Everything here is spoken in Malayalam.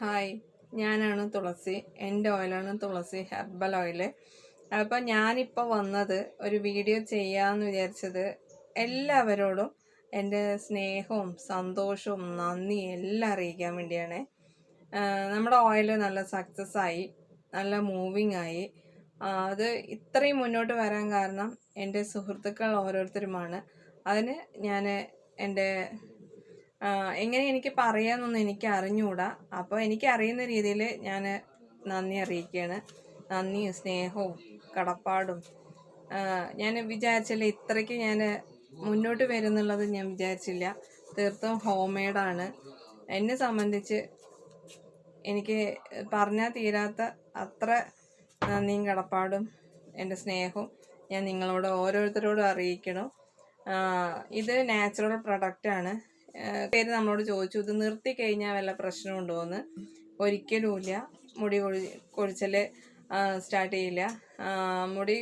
ഹായ് ഞാനാണ് തുളസി. എന്റെ ഓയിലാണ് തുളസി ഹെർബൽ ഓയിൽ. അപ്പോൾ ഞാനിപ്പോൾ വന്നത് ഒരു വീഡിയോ ചെയ്യാമെന്ന് വിചാരിച്ചത് എല്ലാവരോടും എന്റെ സ്നേഹവും സന്തോഷവും നന്ദി എല്ലാം അറിയിക്കാൻ വേണ്ടിയാണ്. നമ്മുടെ ഓയിൽ നല്ല സക്സസ് ആയി നല്ല മൂവിങ് ആയി. അത് ഇത്രയും മുന്നോട്ട് വരാൻ കാരണം എന്റെ സുഹൃത്തുക്കൾ ഓരോരുത്തരുമാണ്. അതിന് ഞാൻ എന്റെ എങ്ങനെ എനിക്ക് പറയാമെന്നൊന്നും എനിക്ക് അറിഞ്ഞുകൂടാ അപ്പോൾ എനിക്ക് അറിയുന്ന രീതിയിൽ ഞാൻ നന്ദി അറിയിക്കുകയാണ് നന്ദിയും സ്നേഹവും കടപ്പാടും. ഞാൻ വിചാരിച്ചില്ല ഇത്രയ്ക്ക് ഞാൻ മുന്നോട്ട് വരുന്നുള്ളത് ഞാൻ വിചാരിച്ചില്ല. തീർത്തും ഹോം മെയ്ഡാണ് എന്നെ സംബന്ധിച്ച് എനിക്ക് പറഞ്ഞാൽ തീരാത്ത അത്ര നന്ദിയും കടപ്പാടും എന്റെ സ്നേഹവും ഞാൻ നിങ്ങളോട് ഓരോരുത്തരോടും അറിയിക്കണം. ഇത് നാച്ചുറൽ പ്രൊഡക്റ്റാണ്. പേര് നമ്മളോട് ചോദിച്ചു. ഇത് നിർത്തി കഴിഞ്ഞാൽ വല്ല പ്രശ്നമുണ്ടോ എന്ന്. ഒരിക്കലുമില്ല. മുടി കൊഴി കൊഴിച്ചൽ സ്റ്റാർട്ട് ചെയ്യില്ല. മുടി